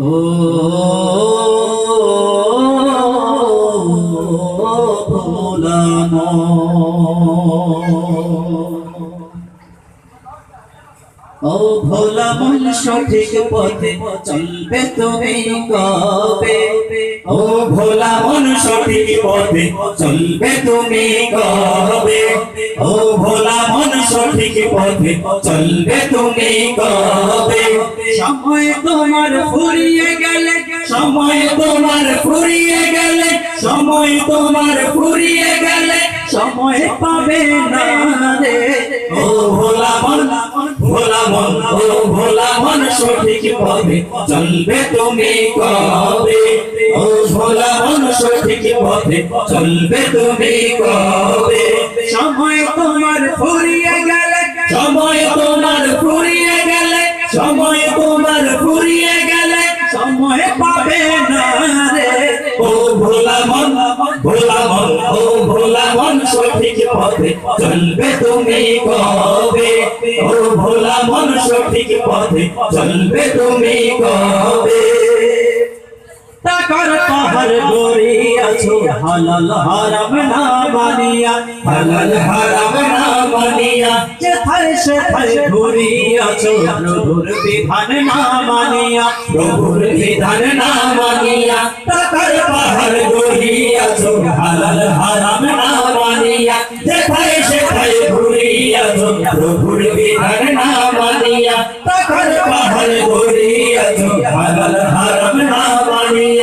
Oh ও ভোলা মন সঠিক পথে চলবে তুমি কবে? ও ভোলা মন সঠিক পথে চলবে তুমি কবে? ও ভোলা মন সঠিক পথে চলবে তুমি কবে? সময় তোমার ফুরিয়ে গেলে, সময় তোমার ফুরিয়ে গেলে, সময় তোমার ফুরিয়ে গেলে সময় পাবে না রে। ও ভোলা মন ভোলা মন ও ভোলা মন সঠিক পথে চলবে তুমি কবে? ও ভোলা মন সঠিক পথে চলবে তুমি কবে? সময় তোমার ফুরিয়ে গেলে সময় তোমার ফুরিয়ে গেলে সময় মন ভোলা মন ও ভোলা মন সঠিক পথে চলবে তুমি কবে? ও ভোলা মন সঠিক পথে চলবে তুমি কবে? টাকার পাহাড় গড়ি আছো হালাল হারাম না মানিয়া, হালাল হারাম না মানিয়া যেথায় সেথায় ঘুরি আছো প্রভুর বিধান না মানিয়া, প্রভুর বিধান না মানিয়া, টাকার পাহাড় গড়ি আছো হালাল হারাম না মানিয়া যেথায় সেথায় ঘুরি প্রভুর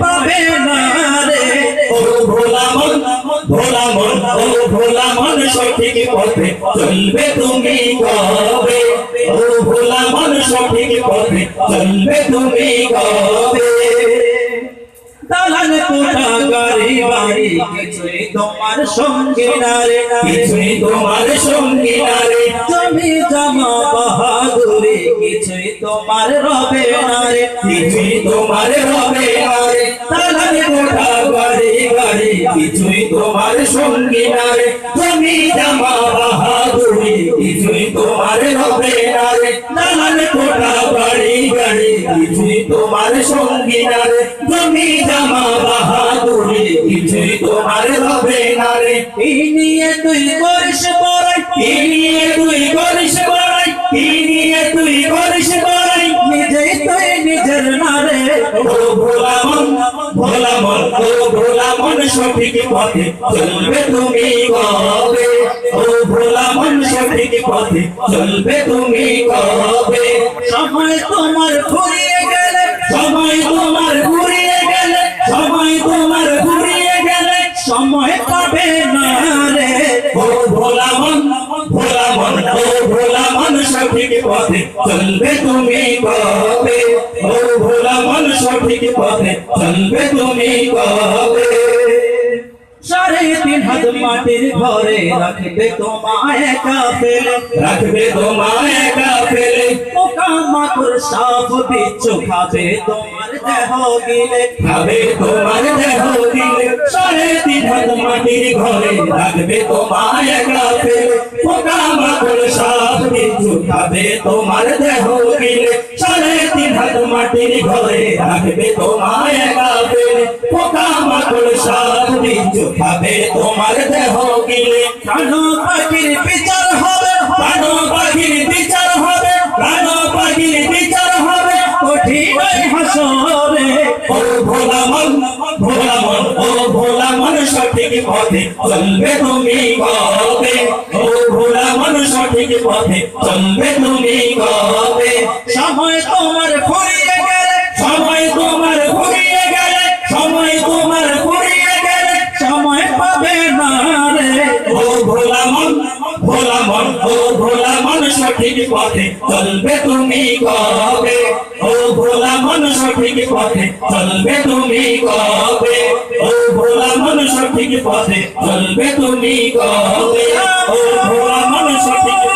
পাবে না রে? ও ভোলা মন ভোলা মন, ও ভোলা মন, সঠিক পথে চলবে তুমি কবে? ও ভোলা মন, সঠিক পথে চলবে তুমি কবে? তোমার সঙ্গে সঙ্গে নারে জমি জমা বাহাদুরি, কিছুই তোমার রবে নারে কিছুই তোমার রবে গাড়ি কিছুই তোমার সঙ্গে নারে জমি জমা বাহাদুরি, কিছুই তোমার রবে নারে দালান কোঠা গাড়ি গাড়ি, কিছুই তোমার সঙ্গে নারে জমি জামা বাহাদুরি, কিছুই তোমার হবে না রে কি নিয়ে তুই করিস বড়াই কি নিয়ে তুই করিস বড়াই কি নিয়ে তুই করিস বড়াই নিজের নারে ভোলা মন ভোলা মন সঠিক পথে চলবে তুমি কবে? ও ভোলা মন সঠিক পথে চলবে তুমি কবে? সময় তোমার ফুরিয়ে পথে চলবে তুমি কবে ও ভোলা মন সঠিক পথে চলবে তুমি কবে সাড়ে তিন হাত মাটির ঘরে রাখবে তোমায় একা ফেলে রাখবে তোমায় একা ফেলে পোকা মাকড় সাপ বিচ্ছু খাবে তোমার দেহ গিলে খাবে তোমার দেহ গিলে সাড়ে তিন হাত মাটির ঘরে রাখবে তোমায় একা ফেলে পোকা মাকড় সাপ বিচ্ছু তোমার দেহ গিলে সাড়ে তিন হাত মাটির ঘরে রাখবে তোমায় একা ফেলে পোকা মাকড় সাপ বিচ্ছু খাবে তোমার দেহ গিলে কানো পাখির বিচার হবে কানো পাখির বিচার হবে কানো পাখির বিচার হবে। কঠিন হাসরে। ও ভোলা মন ভোলা মন ও ভোলা মন সঠিক পথে চলবে তুমি কবে? ও সঠিক পথে চলবে। তুমি কবে সময় তোমার ফুরিয়ে সময় তোমার ফুরিয়ে গেলে সময় তোমার ফুরিয়ে গেলে সময় পাবে না রে ও ভোলা মন ভোলা মন ও ভোলা মন সঠিক পথে চলবে তুমি কবে? ও ভোলা মন সঠিক পথে চলবে তুমি কবে? ও ভোলা মন সঠিক পথে চলবে তুমি কবে? ও ভোলা